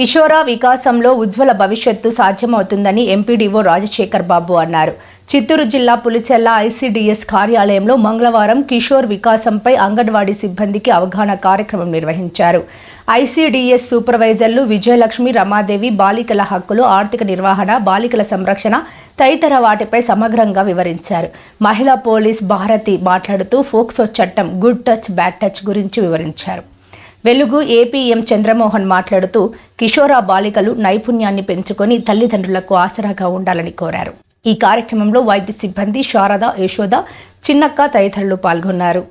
కిషోర వికాసంలో ఉజ్వల భవిష్యత్తు సాధ్యమవుతుందని ఎంపీడీఓ రాజశేఖర్ బాబు అన్నారు. చిత్తూరు జిల్లా పులిచెల్ల ఐసీడీఎస్ కార్యాలయంలో మంగళవారం కిషోర్ వికాసంపై అంగన్వాడీ సిబ్బందికి అవగాహన కార్యక్రమం నిర్వహించారు. ఐసీడీఎస్ సూపర్వైజర్లు విజయలక్ష్మి రమాదేవి బాలికల హక్కులు ఆర్థిక నిర్వహణ బాలికల సంరక్షణ తదితర వాటిపై సమగ్రంగా వివరించారు. మహిళా పోలీస్ భారతి మాట్లాడుతూ ఫోక్సో చట్టం గుడ్ టచ్ బ్యాడ్ టచ్ గురించి వివరించారు. వెలుగు ఏపీఎం చంద్రమోహన్ మాట్లాడుతూ కిషోర బాలికలు నైపుణ్యాన్ని పెంచుకొని తల్లిదండ్రులకు ఆసరాగా ఉండాలని కోరారు. ఈ కార్యక్రమంలో వైద్య సిబ్బంది శారద యశోద చిన్నక్క తదితరులు పాల్గొన్నారు.